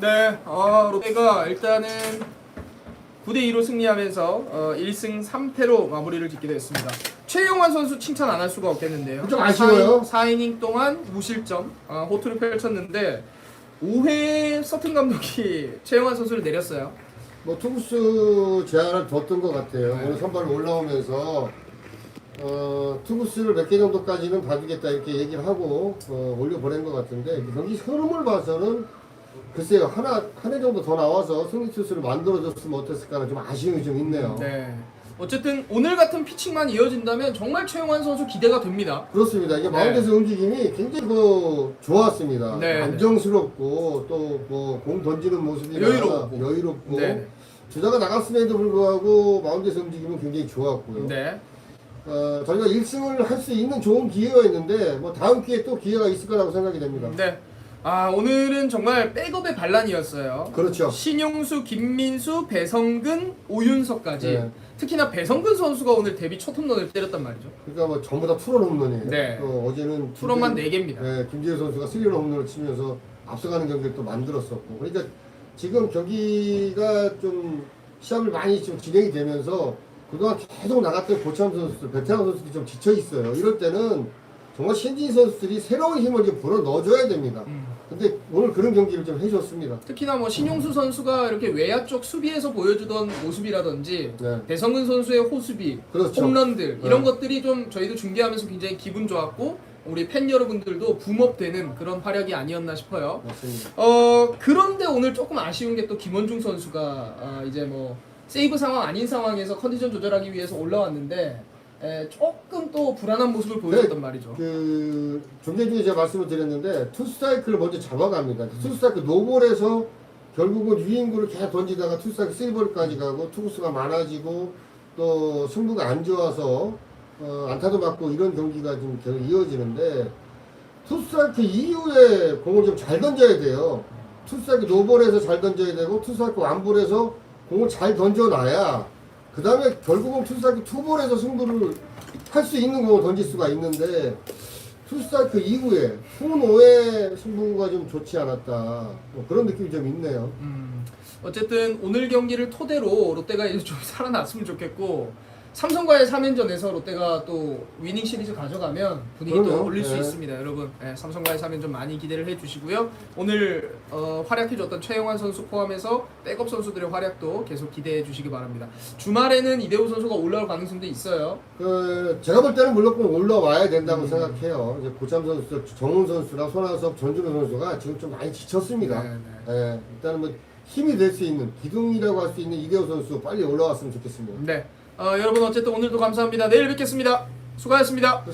네, 어, 롯데가 일단은 9대 2로 승리하면서 어, 1승 3패로 마무리를 짓게 됐습니다. 최용환 선수 칭찬 안 할 수가 없겠는데요. 좀 아쉬워요. 4이닝, 닝 동안 무실점 어, 호투를 펼쳤는데 5회 서튼 감독이 최용환 선수를 내렸어요. 뭐 투구수 제한을 뒀던 것 같아요. 네. 오늘 선발 올라오면서 어, 투구수를 몇 개 정도까지는 봐주겠다 이렇게 얘기를 하고 어, 올려보낸 것 같은데 경기 흐름을 봐서는 글쎄요 하나 한 해 정도 더 나와서 승리 투수를 만들어줬으면 어땠을까는 좀 아쉬움이 좀 있네요. 네. 어쨌든 오늘 같은 피칭만 이어진다면 정말 최용환 선수 기대가 됩니다. 그렇습니다. 이게 마운드에서 움직임이 굉장히 그 좋았습니다. 네, 안정스럽고 또 뭐 공 던지는 모습이 여유롭고. 여유롭고 네. 주자가 나갔음에도 불구하고 마운드에서 움직임은 굉장히 좋았고요. 네. 어, 저희가 1승을 할 수 있는 좋은 기회였는데 뭐 다음 기회에 또 기회가 있을 거라고 생각이 됩니다. 네. 아, 오늘은 정말 백업의 반란이었어요. 그렇죠. 신용수, 김민수, 배성근, 오윤석까지 네. 특히나 배성근 선수가 오늘 데뷔 첫 홈런을 때렸단 말이죠. 그러니까 뭐 전부 다 투런 홈런이에요. 네. 또 어제는 투런만 김재- 4개입니다. 네, 김재우 선수가 스리런 홈런을 치면서 앞서가는 경기를 또 만들었었고. 그러니까 지금 경기가 좀 시합을 많이 지금 진행이 되면서 그동안 계속 나갔던 고참 선수들, 베테랑 선수들이 좀 지쳐 있어요. 이럴 때는 정말 신진 선수들이 새로운 힘을 좀 불어 넣어줘야 됩니다. 음. 근데 오늘 그런 경기를 좀 해줬습니다. 특히나 뭐 신용수 선수가 이렇게 외야 쪽 수비에서 보여주던 모습이라든지 네. 배성근 선수의 호수비, 그렇죠. 홈런들 이런 네. 것들이 좀 저희도 중계하면서 굉장히 기분 좋았고 우리 팬 여러분들도 붐업되는 그런 활약이 아니었나 싶어요. 맞습니다. 어 그런데 오늘 조금 아쉬운 게 또 김원중 선수가 아, 이제 뭐 세이브 상황 아닌 상황에서 컨디션 조절하기 위해서 올라왔는데 에, 조금 또 불안한 모습을 보여줬단 네. 말이죠. 그 중계 중에 제가 말씀을 드렸는데 투 스트라이크를 먼저 잡아갑니다. 투스트라이크 노볼에서 결국은 유인구를 계속 던지다가 투 스트라이크 쓰리볼까지 가고 투구수가 많아지고 또 승부가 안 좋아서 어, 안타도 맞고 이런 경기가 좀 계속 이어지는데 투 스트라이크 이후에 공을 좀 잘 던져야 돼요. 투 스트라이크 노볼에서 잘 던져야 되고 투 스트라이크 완볼에서 공을 잘 던져놔야 그 다음에 결국은 투스트라이크 투볼에서 승부를 할 수 있는 공을 던질 수가 있는데 투스트라이크 이후에 후노의 승부가 좀 좋지 않았다 뭐 그런 느낌이 좀 있네요. 음, 어쨌든 오늘 경기를 토대로 롯데가 이제 좀 살아났으면 좋겠고 삼성과의 3연전에서 롯데가 또 위닝 시리즈 가져가면 분위기 또 그럼요. 올릴 수 네. 있습니다, 여러분. 네, 삼성과의 3연전 많이 기대를 해주시고요. 오늘 어, 활약해줬던 최영환 선수 포함해서 백업 선수들의 활약도 계속 기대해 주시기 바랍니다. 주말에는 이대호 선수가 올라올 가능성도 있어요. 그 제가 볼 때는 물론 올라와야 된다고 생각해요. 이제 고참 선수들 정훈 선수랑 손아섭 전준호 선수가 지금 좀 많이 지쳤습니다. 네, 예, 일단은 뭐 힘이 될 수 있는 기둥이라고 할 수 있는 이대호 선수 빨리 올라왔으면 좋겠습니다. 네, 어, 여러분 어쨌든 오늘도 감사합니다. 내일 뵙겠습니다. 수고하셨습니다.